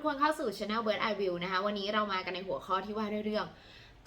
ทุกคนเข้าสู่ Channel Bird Eye View นะคะ วันนี้เรามากันในหัวข้อที่ว่าด้วยเรื่อง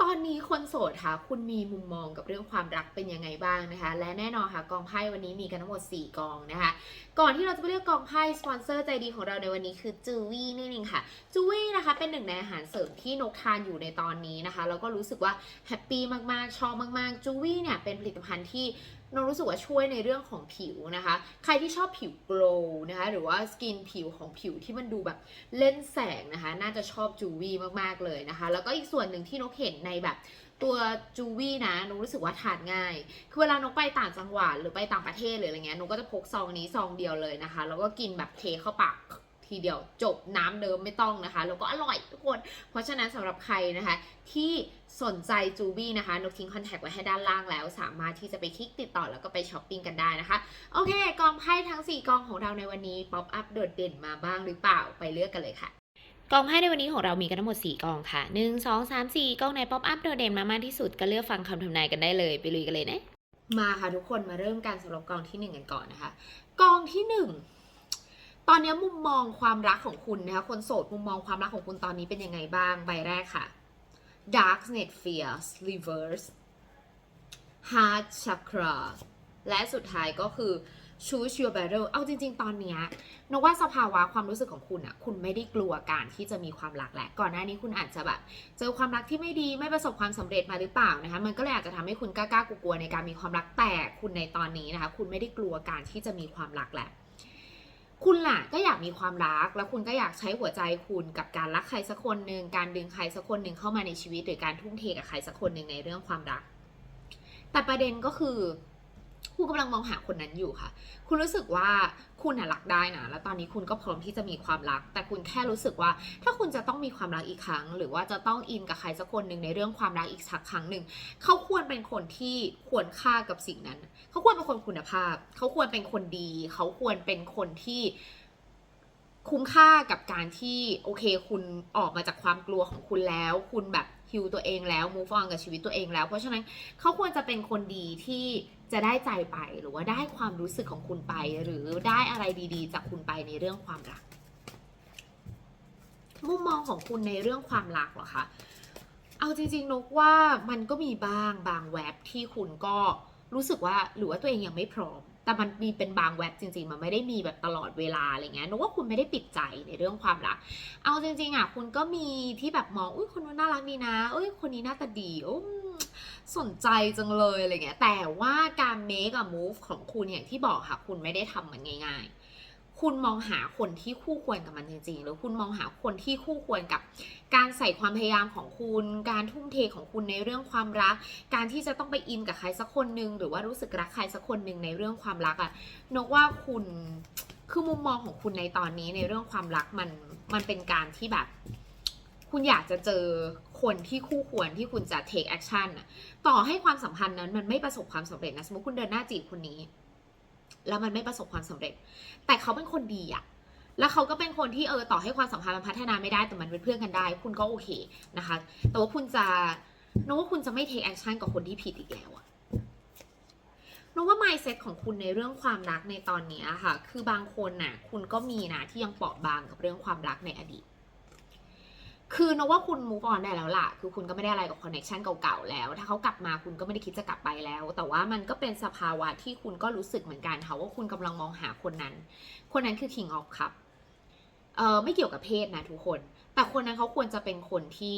ตอนนี้คนโสดค่ะคุณมีมุมมองกับเรื่องความรักเป็นยังไงบ้างนะคะ และแน่นอนค่ะกองไพ่วันนี้มีกันทั้งหมด 4 กองนะคะ ก่อนที่เราจะไปเลือกกองไพ่สปอนเซอร์ใจดีของเราในวันนี้คือจูวี่นี่เองค่ะจูวี่นะคะเป็นหนึ่งในอาหารเสริมที่นกทานอยู่ในตอนนี้นะคะแล้วก็รู้สึกว่าแฮปปี้มากๆชอบมากๆจูวี่เนี่ยเป็นผลิตภัณฑ์ที่ นนรู้สึกว่าช่วยในเรื่องของผิวนะคะ ใครที่ชอบผิวโกลว์นะคะหรือว่าสกินผิวของผิวที่มันดูแบบเล่นแสงนะคะ น่าจะชอบจูวี่มากๆเลยนะคะ แล้วก็อีกส่วนหนึ่งที่นกเห็นในแบบตัวจูวี่นะนกรู้สึกว่าทานง่าย คือเวลานกไปต่างจังหวัดหรือไปต่างประเทศหรืออะไรเงี้ยนกก็จะพกซองนี้ซองเดียวเลยนะคะ แล้วก็กินแบบเทเข้าปาก ทีเดียวจบน้ำเดิมไม่ต้องนะคะ แล้วก็อร่อยทุกคน เพราะฉะนั้นสำหรับใครนะคะ ที่สนใจจูบี้นะคะนกทิ้งคอนแทคไว้ให้ด้านล่างแล้ว สามารถที่จะไปคลิกติดต่อแล้วก็ไปช้อปปิ้งกันได้นะคะ โอเค กองไพ่ทั้ง 4 กองของเราในวันนี้ป๊อปอัพโดดเด่นมาบ้างหรือเปล่าไปเลือกกันเลยค่ะกองไพ่ในวันนี้ของเรามีกันทั้งหมด 4 กองค่ะ 1 2 3 4 กองไหนป๊อปอัพโดดเด่นมามากที่สุดก็เลือกฟังคำทำนายกันได้เลยไปลุยกันเลยนะมาค่ะทุกคนมาเริ่มการสำหรับกองที่ 1 กันก่อนนะคะ กองที่ 1 ตอนนี้มุมมองความรักของคุณนะคะคนโสดมุมมองความรักของคุณตอนนี้เป็นยังไงบ้างใบแรกค่ะ Darknet Fears Reverse Heart Chakra และสุดท้ายก็คือ Choose Your Battle เอาจริง ๆ ตอนนี้ยนกว่าสภาวะความรู้สึกของคุณอะคุณไม่ได้กลัวการที่จะมีความรักแหละ ก่อนหน้านี้คุณอาจจะแบบ เจอความรักที่ไม่ดีไม่ประสบความสำเร็จมาหรือเปล่านะคะ มันก็เลยอาจจะทำให้คุณกล้ากลัวๆในการมีความรักแต่คุณในตอนนี้นะคะ คุณไม่ได้กลัวการที่จะมีความรักแหละ คุณล่ะก็อยากมีความรัก แล้วคุณก็อยากใช้หัวใจคุณกับการรักใครสักคนหนึ่งการดึงใครสักคนหนึ่งเข้ามาในชีวิตหรือการทุ่มเทกับใครสักคนหนึ่งในเรื่องความรัก แต่ประเด็นก็คือ คุณกำลังมองหาคนนั้นอยู่ค่ะ คุณรู้สึกว่าคุณนะรักได้นะ แล้วตอนนี้คุณก็พร้อมที่จะมีความรัก แต่คุณแค่รู้สึกว่า ถ้าคุณจะต้องมีความรักอีกครั้ง หรือว่าจะต้องอินกับใครสักคนหนึ่งในเรื่องความรักอีกสักครั้งหนึ่ง เขาควรเป็นคนที่ควรค่ากับสิ่งนั้น เขาควรเป็นคนคุณภาพ เขาควรเป็นคนดี เขาควรเป็นคนที่คุ้มค่ากับการที่โอเค คุณออกมาจากความกลัวของคุณแล้ว คุณแบบ ฮิวตัวเองแล้วมูฟออนกับชีวิตตัวเองแล้ว เพราะฉะนั้นเขาควรจะเป็นคนดีที่จะได้ใจไปหรือว่าได้ความรู้สึกของคุณไป หรือได้อะไรดีๆ จากคุณไปในเรื่องความรัก มุมมองของคุณในเรื่องความรักเหรอคะเอาจริงๆนกว่ามันก็มีบ้างบางแว็บที่คุณก็ รู้สึกว่าหรือว่าตัวเองยังไม่พร้อม แต่มันมีเป็นบางแว็บจริง ๆ มันไม่ได้มีแบบตลอดเวลาอะไรเงี้ยนึกว่าคุณไม่ได้ปิดใจในเรื่องความรัก เอาจริง ๆอะคุณก็มีที่แบบมองอุ้ยคนนู้นน่ารักดีนะเอ้ยคนนี้หน้าตาดีอุ้มสนใจจังเลยอะไรเงี้ยแต่ว่าการ make a move ของคุณอย่างที่บอกค่ะ คุณไม่ได้ทำมันง่าย ๆ คุณมองหาคนที่คู่ควรกับมันจริงๆ หรือคุณมองหาคนที่คู่ควรกับ การใส่ความพยายามของคุณ การทุ่มเทของคุณในเรื่องความรัก การที่จะต้องไปอินกับใครสักคนหนึ่งหรือว่ารู้สึกรักใครสักคนหนึ่งในเรื่องความรักอะนกว่าคุณคือมุมมองของคุณในตอนนี้ในเรื่องความรักมันมันเป็นการที่แบบ คุณอยากจะเจอคนที่คู่ควรที่คุณจะ take action อะต่อให้ความสัมพันธ์นั้นมันไม่ประสบความสำเร็จนะสมมติคุณเดินหน้าจีบคนนี้ แล้วมันไม่ประสบความสำเร็จ แต่เขาเป็นคนดีอะแล้วเขาก็เป็นคนที่เออต่อให้ความสัมพันธ์มันพัฒนาไม่ได้แต่มันเป็นเพื่อนกันได้ คุณก็โอเคนะคะ แต่ว่าคุณจะนึกว่าคุณจะไม่ take action กับคนที่ผิดอีกแล้วอะนึกว่า mindset ของคุณในเรื่องความรักในตอนนี้ค่ะ คือบางคนน่ะ คุณก็มีนะที่ยังเปราะบางกับเรื่องความรักในอดีต คือนว่าคุณ move on ได้แล้วล่ะ คือคุณก็ไม่ได้อะไรกับ connection เก่าๆแล้ว ถ้าเขากลับมาคุณก็ไม่ได้คิดจะกลับไปแล้ว แต่ว่ามันก็เป็นสภาวะที่คุณก็รู้สึกเหมือนกันค่ะว่าคุณกำลังมองหาคนนั้น คนนั้นคือ king of cup เออไม่เกี่ยวกับเพศนะทุกคน แต่คนนั้นเขาควรจะเป็นคนที่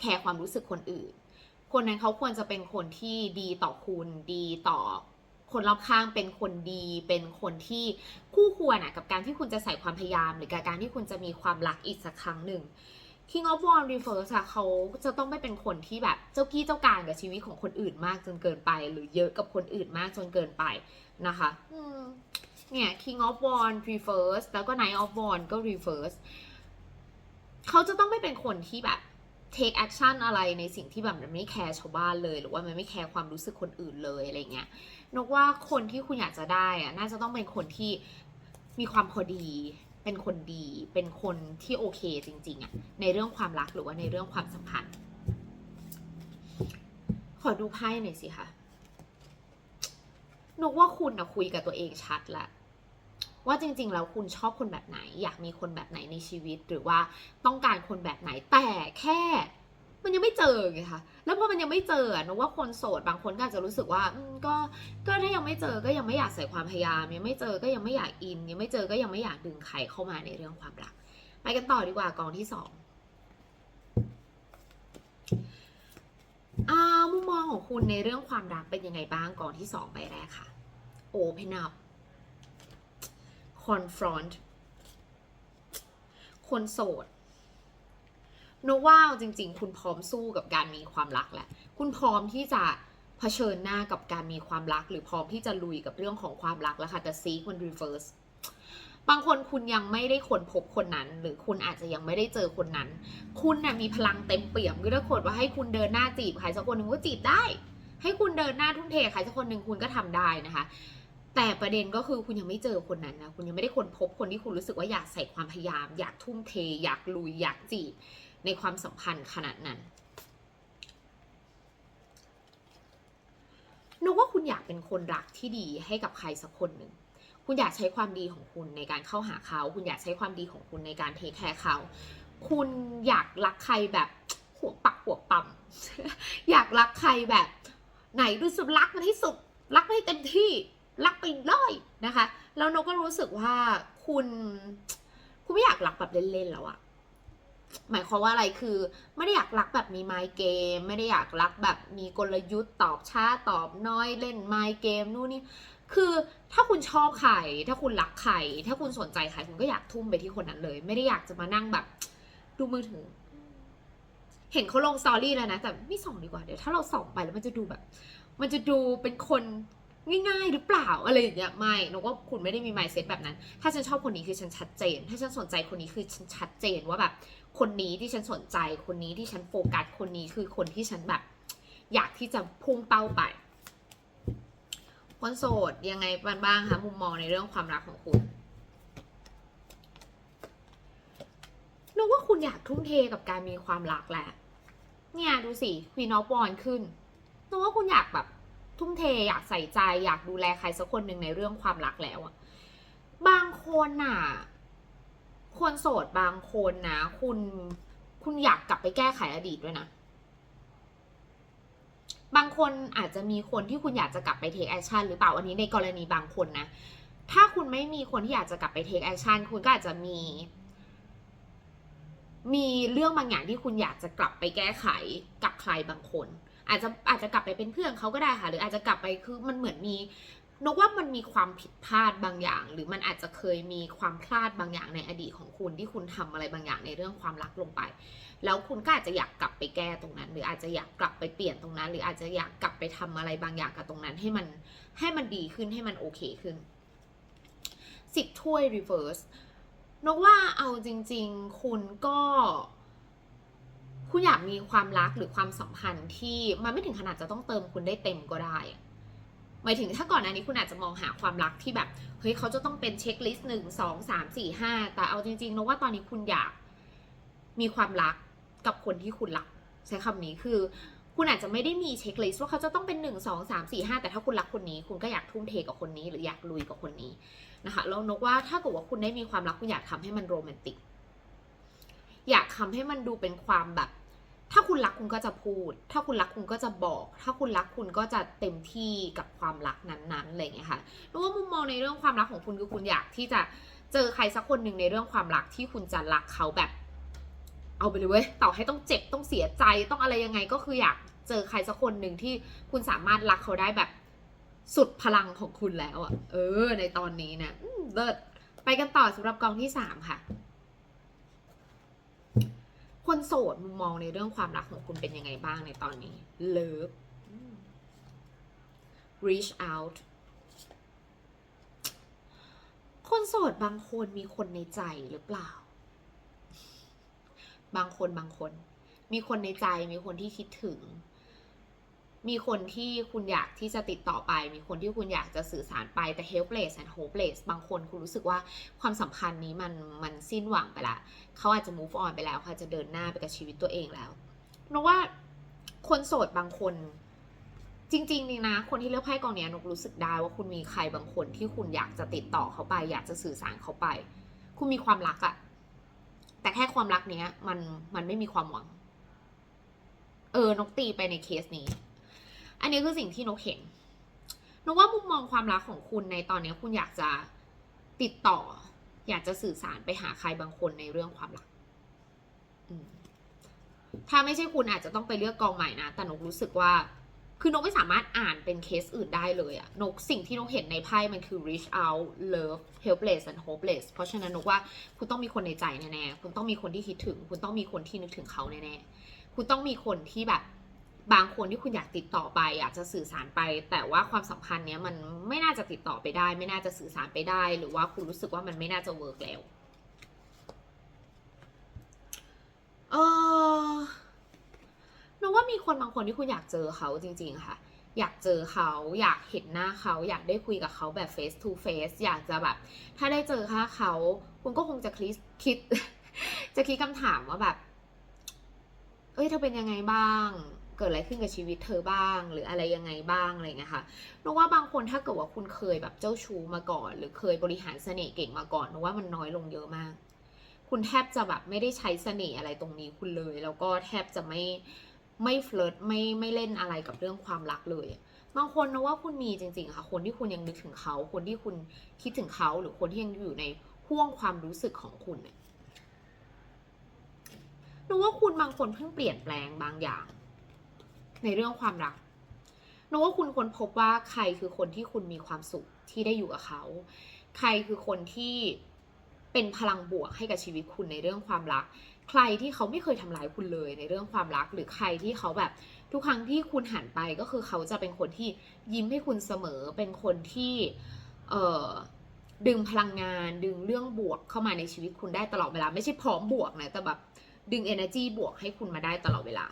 แคร์ความรู้สึกคนอื่น คนนั้นเขาควรจะเป็นคนที่ดีต่อคุณ ดีต่อ คนรอบข้างเป็นคนดี เป็นคนที่คู่ควรอะกับการที่คุณจะใส่ความพยายาม หรือกับการที่คุณจะมีความรักอีกสักครั้งหนึ่ง King of w a n d Reverse อะเขาจะต้องไม่เป็นคนที่แบบเจ้ากี้เจ้าการกับชีวิตของคนอื่นมากจนเกินไป หรือเยอะกับคนอื่นมากจนเกินไปนะคะเนี่ย King of w a n d reverse แล้วก็ Knight of w a n d ก็ reverse เขาจะต้องไม่เป็นคนที่แบบ take action อะไรในสิ่งที่แบบมันไม่แคร์ชาวบ้านเลย หรือว่ามันไม่แคร์ความรู้สึกคนอื่นเลยอะไรเงี้ยนกว่าคนที่คุณอยากจะได้อะน่าจะต้องเป็นคนที่มีความพอดี เป็นคนดี เป็นคนที่โอเคจริง ๆอะในเรื่องความรักหรือว่าในเรื่องความสัมพันธ์ ขอดูไพ่หน่อยสิคะนกว่าคุณอะคุยกับตัวเองชัดละ ว่าจริงๆแล้วคุณชอบคนแบบไหน อยากมีคนแบบไหนในชีวิต หรือว่าต้องการคนแบบไหนแต่แค่ มันยังไม่เจอไงคะแล้วพอมันยังไม่เจออะนกว่าคนโสดบางคนก็อาจจะรู้สึกว่าก็ก็ถ้ายังไม่เจอก็ยังไม่อยากใส่ความพยายามยังไม่เจอก็ยังไม่อยากอิน ยังไม่เจอก็ยังไม่อยากดึงใครเข้ามาในเรื่องความรัก ไปกันต่อดีกว่ากองที่สองมุมมองของคุณในเรื่องความรักเป็นยังไงบ้างกองที่สองไปแรกค่ะ open up confront คนโสดโนว่าจริง ๆ คุณพร้อมสู้กับการมีความรักแหละ คุณพร้อมที่จะเผชิญหน้ากับการมีความรัก หรือพร้อมที่จะลุยกับเรื่องของความรักแล้วค่ะแต่ซีมัน reverse บางคนคุณยังไม่ได้คนพบคนนั้น หรือคุณอาจจะยังไม่ได้เจอคนนั้น คุณน่ะมีพลังเต็มเปี่ยมก็ถ้าเกิดว่าให้คุณเดินหน้าจีบใครสักคนหนึ่งก็จีบได้ ให้คุณเดินหน้าทุ่มเทใครสักคนหนึ่งคุณก็ทำได้นะคะ แต่ประเด็นก็คือคุณยังไม่เจอคนนั้นนะคุณยังไม่ได้คนพบคนที่คุณรู้สึกว่าอยากใส่ความพยายาม อยากทุ่มเท อยากลุยอยากจีบในความสัมพันธ์ขนาดนั้นนึกว่าคุณอยากเป็นคนรักที่ดีให้กับใครสักคนหนึ่งคุณอยากใช้ความดีของคุณในการเข้าหาเขา คุณอยากใช้ความดีของคุณในการเทคแคร์เขา คุณอยากรักใครแบบหัวปักหัวปั๊มอยากรักใครแบบ ไหนรู้สึกรักมันที่สุดรักมันให้เต็มที่ รักไปเลยนะคะ แล้วนกก็รู้สึกว่าคุณ คุณไม่อยากรักแบบเล่นๆแล้วอะหมายความว่าอะไรคือ ไม่ได้อยากรักแบบมีไมเกม ไม่ได้อยากรักแบบมีกลยุทธ์ตอบช้าตอบน้อยเล่นไมเกมนู่นนี่คือถ้าคุณชอบใครถ้าคุณรักใครถ้าคุณสนใจใครคุณก็อยากทุ่มไปที่คนนั้นเลย ไม่ได้อยากจะมานั่งแบบ ดูมือถือ เห็นเขาลงสตอรี่แล้วนะแต่ไม่ส่องดีกว่าเดี๋ยวถ้าเราส่องไปแล้วมันจะดูแบบ มันจะดูเป็นคน ง่ายๆหรือเปล่าอะไรอย่างเงี้ยไม่นกว่าคุณไม่ได้มี mindset แบบนั้น ถ้าฉันชอบคนนี้คือฉันชัดเจน ถ้าฉันสนใจคนนี้คือฉันชัดเจนว่าแบบ คนนี้ที่ฉันสนใจคนนี้ที่ฉันโฟกัสคนนี้คือคนที่ฉันแบบ อยากที่จะพุ่งเป้าไป คนโสดยังไงบ้างคะมุมมองในเรื่องความรักของคุณนึกว่าคุณอยากทุ่มเทกับการมีความรักแหละ เนี่ยดูสิควีนอฟวอนขึ้นนึกว่าคุณอยากแบบ ทุ่มเทอยากใส่ใจอยากดูแลใครสักคนหนึ่งในเรื่องความรักแล้วอะบางคนน่ะ คนโสดบางคนนะคุณคุณอยากกลับไปแก้ไขอดีตด้วยนะ บางคนอาจจะมีคนที่คุณอยากจะกลับไปเทคแอคชั่นหรือเปล่าอันนี้ในกรณีบางคนนะ ถ้าคุณไม่มีคนที่อยากจะกลับไปเทคแอคชั่นคุณก็อาจจะมี มีเรื่องบางอย่างที่คุณอยากจะกลับไปแก้ไขกับใครบางคน อาจจะอาจจะกลับไปเป็นเพื่อนเขาก็ได้ค่ะ หรืออาจจะกลับไปคือมันเหมือนมีนกว่ามันมีความผิดพลาดบางอย่าง หรือมันอาจจะเคยมีความพลาดบางอย่างในอดีตของคุณที่คุณทำอะไรบางอย่างในเรื่องความรักลงไป แล้วคุณก็อาจจะอยากกลับไปแก้ตรงนั้น หรืออาจจะอยากกลับไปเปลี่ยนตรงนั้น หรืออาจจะอยากกลับไปทำอะไรบางอย่างกับตรงนั้น ให้มันให้มันดีขึ้นให้มันโอเคขึ้นสิบถ้วย reverse นกว่าเอาจริง ๆ คุณก็ คุณอยากมีความรักหรือความสัมพันธ์ที่มันไม่ถึงขนาดจะต้องเติมคุณได้เต็มก็ได้หมายถึงถ้าก่อนหน้านี้คุณอาจจะมองหาความรักที่แบบเฮ้ยเขาจะต้องเป็นเช็คลิสต์หนึ่งสองสามสี่ห้าแต่เอาจริงๆนะว่าตอนนี้คุณอยากมีความรักกับคนที่คุณรัก ใช้คำนี้คือ คุณอาจจะไม่ได้มีเช็คลิสต์ว่าเขาจะต้องเป็นหนึ่งสองสามสี่ห้าแต่ถ้าคุณรักคนนี้ คุณก็อยากทุ่มเทกับคนนี้ หรืออยากลุยกับคนนี้นะคะแล้วนกว่าถ้าเกิดว่าคุณได้มีความรักคุณอยากทำให้มันโรแมนติก อยากทำให้มันดูเป็นความแบบ ถ้าคุณรักคุณก็จะพูด ถ้าคุณรักคุณก็จะบอก ถ้าคุณรักคุณก็จะเต็มที่กับความรักนั้นๆอะไรอย่างเงี้ยค่ะรู้ว่ามุมมองในเรื่องความรักของคุณคือคุณอยากที่จะเจอใครสักคนหนึ่งในเรื่องความรักที่คุณจะรักเขาแบบ เอาไปเลยเว้ยต่อให้ต้องเจ็บต้องเสียใจต้องอะไรยังไงก็คืออยากเจอใครสักคนหนึ่งที่คุณสามารถรักเขาได้แบบสุดพลังของคุณแล้วอะ่ะ เออ ในตอนนี้นะเลิศไปกันต่อสำหรับกองที่สามค่ะ คนโสดมุมมองในเรื่องความรักของคุณเป็นยังไงบ้างในตอนนี้ Love reach out คนโสดบางคนมีคนในใจหรือเปล่า บางคนบางคน มีคนในใจมีคนที่คิดถึง มีคนที่คุณอยากที่จะติดต่อไป มีคนที่คุณอยากจะสื่อสารไปแต่ helpless and hopeless บางคนคุณรู้สึกว่าความสัมพันธ์นี้มันมันสิ้นหวังไปละเขาอาจจะ move on ไปแล้วเขาจะเดินหน้าไปกับชีวิตตัวเองแล้วเพราะว่าคนโสดบางคนจริงๆนี่นะ คนที่เลือกไพ่กองนี้นกรู้สึกได้ว่าคุณมีใครบางคนที่คุณอยากจะติดต่อเขาไป อยากจะสื่อสารเขาไป คุณมีความรักอะแต่แค่ความรักเนี้ย มันมันไม่มีความหวัง เออนกตีไปในเคสนี้ อันนี้คือสิ่งที่นกเห็นนกว่ามุมมองความรักของคุณในตอนนี้คุณอยากจะติดต่อ อยากจะสื่อสารไปหาใครบางคนในเรื่องความรักถ้าไม่ใช่คุณอาจจะต้องไปเลือกกองใหม่นะแต่นกรู้สึกว่า คือนกไม่สามารถอ่านเป็นเคสอื่นได้เลยอะนกสิ่งที่นกเห็นในไพ่มันคือ reach out love helpless and hopeless เพราะฉะนั้นนกว่าคุณต้องมีคนในใจแน่ๆคุณต้องมีคนที่คิดถึง คุณต้องมีคนที่นึกถึงเขาแน่ๆคุณต้องมีคนที่แบบ บางคนที่คุณอยากติดต่อไปอยากจะสื่อสารไป แต่ว่าความสัมพันธ์เนี้ยมันไม่น่าจะติดต่อไปได้ ไม่น่าจะสื่อสารไปได้ หรือว่าคุณรู้สึกว่ามันไม่น่าจะเวิร์กแล้วเออนึกว่ามีคนบางคนที่คุณอยากเจอเขาจริง ๆ ค่ะ อยากเจอเขาอยากเห็นหน้าเขา อยากได้คุยกับเขาแบบ face to face อยากจะแบบ ถ้าได้เจอค่าเขา คุณก็คงจะคิดคิด จะคิดคำถามว่าแบบ เอ้ยเธอเป็นยังไงบ้าง เกิดอะไรขึ้นกับชีวิตเธอบ้าง หรืออะไรยังไงบ้างอะไรเงี้ยค่ะนึกว่าบางคนถ้าเกิดว่าคุณเคยแบบเจ้าชู้มาก่อน หรือเคยบริหารเสน่ห์เก่งมาก่อนนึกว่ามันน้อยลงเยอะมาก คุณแทบจะแบบไม่ได้ใช้เสน่ห์อะไรตรงนี้คุณเลย แล้วก็แทบจะไม่ไม่เฟลิร์ตไม่ไม่เล่นอะไรกับเรื่องความรักเลยบางคนนะว่าคุณมีจริงๆค่ะ คนที่คุณยังนึกถึงเขา คนที่คุณคิดถึงเขา หรือคนที่ยังอยู่ในห่วงความรู้สึกของคุณเนี่ยนึกว่าคุณบางคนเพิ่งเปลี่ยนแปลงบางอย่าง ในเรื่องความรักนึกว่าคุณคนพบว่าใครคือคนที่คุณมีความสุขที่ได้อยู่กับเขา ใครคือคนที่เป็นพลังบวกให้กับชีวิตคุณในเรื่องความรัก ใครที่เขาไม่เคยทำร้ายคุณเลยในเรื่องความรัก หรือใครที่เขาแบบ ทุกครั้งที่คุณหันไปก็คือเขาจะเป็นคนที่ยิ้มให้คุณเสมอ เป็นคนที่เอ่อดึงพลังงาน ดึงเรื่องบวกเข้ามาในชีวิตคุณได้ตลอดเวลา ไม่ใช่พร้อมบวกนะแต่แบบดึง energy บวกให้คุณมาได้ตลอดเวลา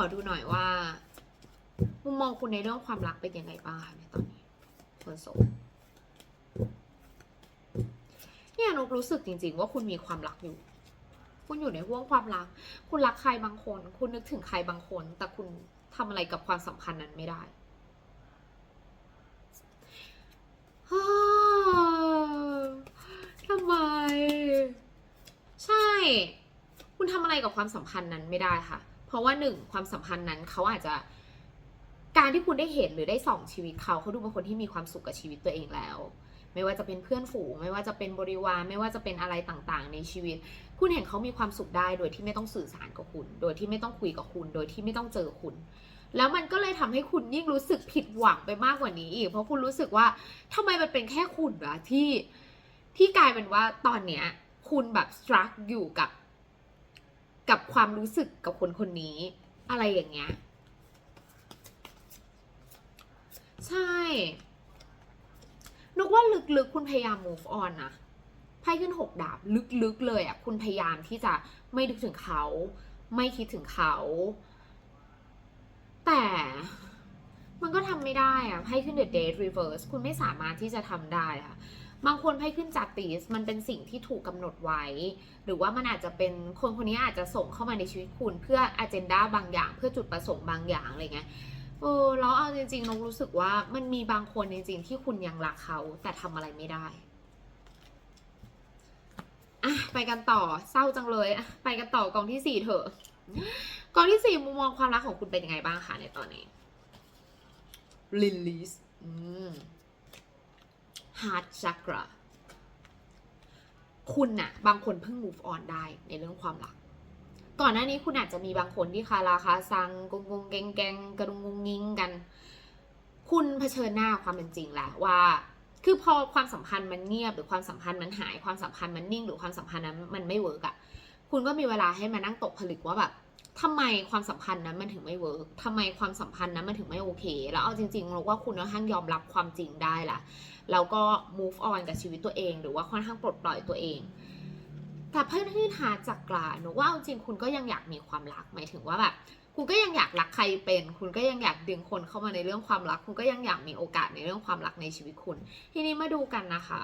ขอดูหน่อยว่า มุมมองคุณในเรื่องความรักเป็นยังไงบ้างคะในตอนนี้คนโสดเนี่ยนกรู้สึกจริง ๆ ว่าคุณมีความรักอยู่ คุณอยู่ในห่วงความรัก คุณรักใครบางคน คุณนึกถึงใครบางคน แต่คุณทำอะไรกับความสัมพันธ์นั้นไม่ได้ทำไม ใช่ คุณทำอะไรกับความสัมพันธ์นั้นไม่ได้ค่ะ เพราะว่าหนึ่งความสัมพันธ์นั้นเขาอาจจะการที่คุณได้เห็นหรือได้ส่องชีวิตเขาเขาดูเป็นคนที่มีความสุขกับชีวิตตัวเองแล้ว ไม่ว่าจะเป็นเพื่อนฝูง ไม่ว่าจะเป็นบริวารไม่ว่าจะเป็นอะไรต่างๆ ในชีวิต คุณเห็นเขามีความสุขได้โดยที่ไม่ต้องสื่อสารกับคุณ โดยที่ไม่ต้องคุยกับคุณ โดยที่ไม่ต้องเจอคุณ แล้วมันก็เลยทำให้คุณยิ่งรู้สึกผิดหวังไปมากกว่านี้อีก เพราะคุณรู้สึกว่าทำไมมันเป็นแค่คุณวะที่ที่กลายเป็นว่าตอนเนี้ยคุณแบบสตรักอยู่กับ กับความรู้สึกกับคนคนนี้ อะไรอย่างเงี้ย ใช่นึกว่าลึกๆ คุณพยายาม move on นะไพ่ขึ้นหกดาบ ลึกๆเลยอะ คุณพยายามที่จะไม่นึกถึงเขา ไม่คิดถึงเขา แต่มันก็ทำไม่ได้อะไพ่ขึ้น the date reverse คุณไม่สามารถที่จะทำได้ค่ะ บางคนไพ่ขึ้นจัดติสมันเป็นสิ่งที่ถูกกำหนดไว้ หรือว่ามันอาจจะเป็นคนคนนี้อาจจะส่งเข้ามาในชีวิตคุณเพื่ออ g e n d a บางอย่าง เพื่อจุดประสงค์บางอย่างอะไรเงี้ยเออแล้วเอาจริงๆนกรู้สึกว่ามันมีบางคนจริงๆ ที่คุณยังรักเขาแต่ทำอะไรไม่ได้อะไปกันต่อเศร้าจังเลยอะไปกันต่อกองที่สี่เถอะกองที่สี่มุมมองความรักของคุณเป็นยังไงบ้างคะในตอนนี้ release อืม heart chakra คุณน่ะบางคนเพิ่ง move on ได้ในเรื่องความรัก ก่อนหน้านี้คุณอาจจะมีบางคนที่คาราคาซังกงกงแกงแกงกระดุงงงงิงกัน คุณเผชิญหน้าความเป็นจริงแหล้วว่า คือพอความสัมพันธ์มันเงียบหรือความสัมพันธ์มันหายความสัมพันธ์มันนิ่งหรือความสัมพันธ์นั้นมันไม่เวิร์กอะคุณก็มีเวลาให้มานั่งตกผลึกว่าแบบ ทำไมความสัมพันธ์นั้นมันถึงไม่เวิร์กทำไมความสัมพันธ์นั้นมันถึงไม่โอเค แล้วเอาจริงๆเราว่าคุณค่อนข้างยอมรับความจริงได้ละแล้วก็ move on กับชีวิตตัวเอง หรือว่าค่อนข้างปลดปล่อยตัวเอง แต่เพื่อนที่หาจากกลาหนูว่าเอาจริงคุณก็ยังอยากมีความรัก หมายถึงว่าแบบคุณก็ยังอยากรักใครเป็น คุณก็ยังอยากดึงคนเข้ามาในเรื่องความรัก คุณก็ยังอยากมีโอกาสในเรื่องความรักในชีวิตคุณ ทีนี้มาดูกันนะคะ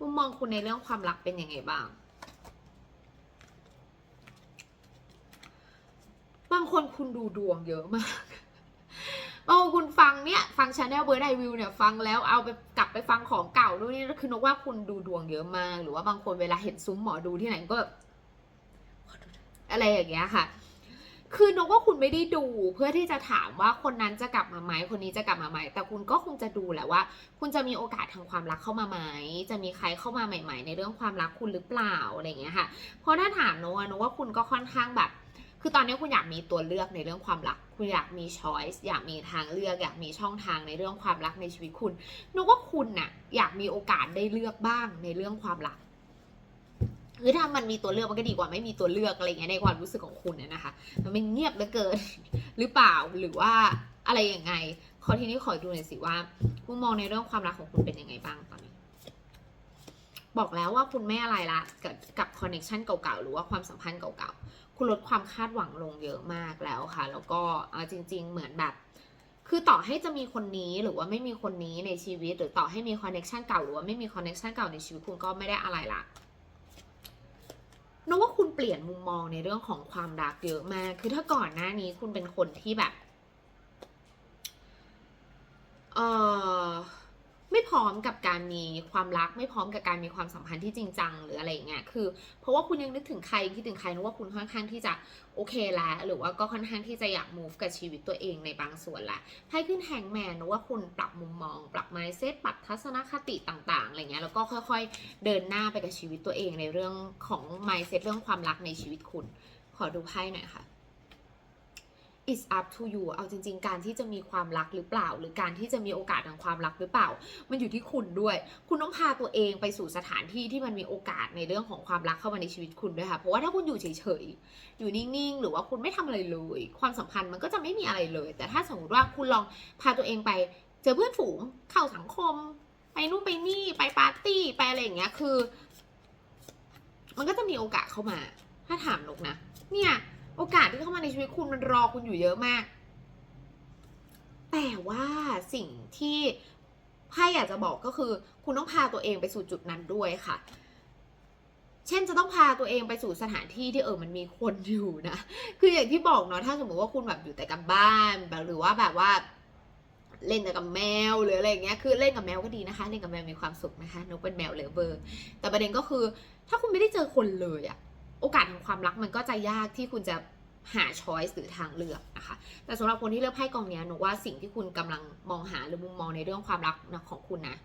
มุมมองคุณในเรื่องความรักเป็นยังไงบ้างางคนคุณดูดวงเยอะมากโอ้คุณฟังเนี่ย ฟังชาแนลเบิร์ดไอวิวเนี่ย ฟังแล้วเอาไปกลับไปฟังของเก่าด้วยนี่คือนกว่าคุณดูดวงเยอะมาก หรือว่าบางคนเวลาเห็นซุ้มหมอดูที่ไหนก็แบบอะไรอย่างเงี้ยค่ะ คือนกว่าคุณไม่ได้ดูเพื่อที่จะถามว่าคนนั้นจะกลับมาไหมคนนี้จะกลับมาไหมแต่คุณก็คงจะดูแหละว่า คุณจะมีโอกาสทางความรักเข้ามาไหมจะมีใครเข้ามาใหม่ ๆ ในเรื่องความรักคุณหรือเปล่าอะไรอย่างเงี้ยค่ะ เพราะถ้าถามนกอะนกว่าคุณก็ค่อนข้างแบบ คือตอนนี้คุณอยากมีตัวเลือกในเรื่องความรัก คุณอยากมีช้อยส์อยากมีทางเลือก อยากมีช่องทางในเรื่องความรักในชีวิตคุณนกว่าคุณน่ะอยากมีโอกาสได้เลือกบ้างในเรื่องความรักคือถ้ามันมีตัวเลือกมันก็ดีกว่าไม่มีตัวเลือกอะไรเงี้ยในความรู้สึกของคุณน่ะนะคะ มันไม่เงียบเหลือเกินหรือเปล่าหรือว่าอะไรยังไงขอทีนี้ขอดูหน่อยสิว่ามุมมองในเรื่องความรักของคุณเป็นยังไงบ้างตอนนี้ บอกแล้วว่าคุณไม่อะไรละกับกับคอนเนคชันเก่าๆหรือว่าความสัมพันธ์เก่าๆ คุณลดความคาดหวังลงเยอะมากแล้วค่ะ แล้วก็จริง ๆ เหมือนแบบ คือต่อให้จะมีคนนี้หรือว่าไม่มีคนนี้ในชีวิต หรือต่อให้มีคอนเนคชันเก่าหรือว่าไม่มีคอนเนคชันเก่าในชีวิตคุณก็ไม่ได้อะไรละนึกว่าคุณเปลี่ยนมุมมองในเรื่องของความรักเยอะมาก คือถ้าก่อนหน้านี้คุณเป็นคนที่แบบ เออ ไม่พร้อมกับการมีความรัก ไม่พร้อมกับการมีความสัมพันธ์ที่จริงจังหรืออะไรอย่างเงี้ยคือ เพราะว่าคุณยังนึกถึงใครคิดถึงใครนึกว่าคุณค่อนข้างที่จะโอเคแล้วหรือว่าก็ค่อนข้างที่จะอยาก move กับชีวิตตัวเองในบางส่วนละให้ขึ้นแฮงแมนนึกว่าคุณปรับมุมมอง ปรับ mindset ปรับทัศนคติต่างๆอะไรเงี้ยแล้วก็ค่อยๆ เดินหน้าไปกับชีวิตตัวเองในเรื่องของ mindset เรื่องความรักในชีวิตคุณ ขอดูไพ่หน่อยค่ะ it's up to you เอาจริง ๆ การที่จะมีความรักหรือเปล่า หรือการที่จะมีโอกาสทางความรักหรือเปล่า มันอยู่ที่คุณด้วย คุณต้องพาตัวเองไปสู่สถานที่ที่มันมีโอกาสในเรื่องของความรักเข้ามาในชีวิตคุณด้วยค่ะ เพราะว่าถ้าคุณอยู่เฉยๆ อยู่นิ่งๆ หรือว่าคุณไม่ทำอะไรเลย ความสัมพันธ์มันก็จะไม่มีอะไรเลย แต่ถ้าสมมติว่าคุณลองพาตัวเองไป เจอเพื่อนฝูง เข้าสังคม ไปนู่นไปนี่ ไปปาร์ตี้ ไปอะไรอย่างเงี้ย คือ มันก็จะมีโอกาสเข้ามา ถ้าถามนกนะ เนี่ย โอกาสที่เข้ามาในชีวิตคุณมันรอคุณอยู่เยอะมาก แต่ว่าสิ่งที่ไพ่อยากจะบอกก็คือ คุณต้องพาตัวเองไปสู่จุดนั้นด้วยค่ะ เช่นจะต้องพาตัวเองไปสู่สถานที่ที่เออมันมีคนอยู่นะ คืออย่างที่บอกเนาะถ้าสมมติว่าคุณแบบอยู่แต่กับบ้านแบบหรือว่าแบบว่าเล่นแต่กับแมวหรืออะไรอย่างเงี้ย คือเล่นกับแมวก็ดีนะคะ เล่นกับแมวมีความสุขนะคะนกเป็นแมวเลเวอร์ แต่ประเด็นก็คือ ถ้าคุณไม่ได้เจอคนเลยอะ โอกาสทางความรักมันก็จะยากที่คุณจะหาช้อยส์หรือทางเลือกนะคะ แต่สำหรับคนที่เลือกไพ่กองนี้ยนกว่าสิ่งที่คุณกำลังมองหาหรือมุมมองในเรื่องความรักนะของคุณนะ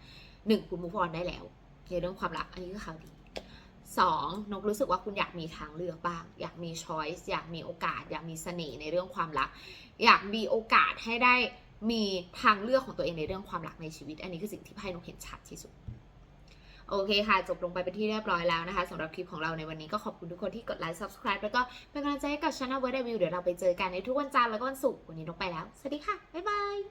หนึ่งคุณมูฟออนได้แล้วในเรื่องความรักอันนี้ก็ข่าวดีสองนกรู้สึกว่าคุณอยากมีทางเลือกบ้าง อยากมีช้อยส์อยากมีโอกาส อยากมีเสน่ห์ในเรื่องความรัก อยากมีโอกาสให้ได้มีทางเลือกของตัวเองในเรื่องความรักในชีวิต อันนี้คือสิ่งที่ไพ่นกเห็นชัดที่สุด โอเคค่ะ จบลงไปเป็นที่เรียบร้อยแล้วนะคะสำหรับคลิปของเราในวันนี้ก็ขอบคุณทุกคนที่กดไลค์ subscribe แล้วก็เป็นกำลังใจให้กับช anel เวิร์ดวิวเดี๋ยวเราไปเจอกันในทุกวันจันทร์แล้วก็วันศุกร์วันนี้ลงไปแล้ว สวัสดีค่ะ บ๊ายบาย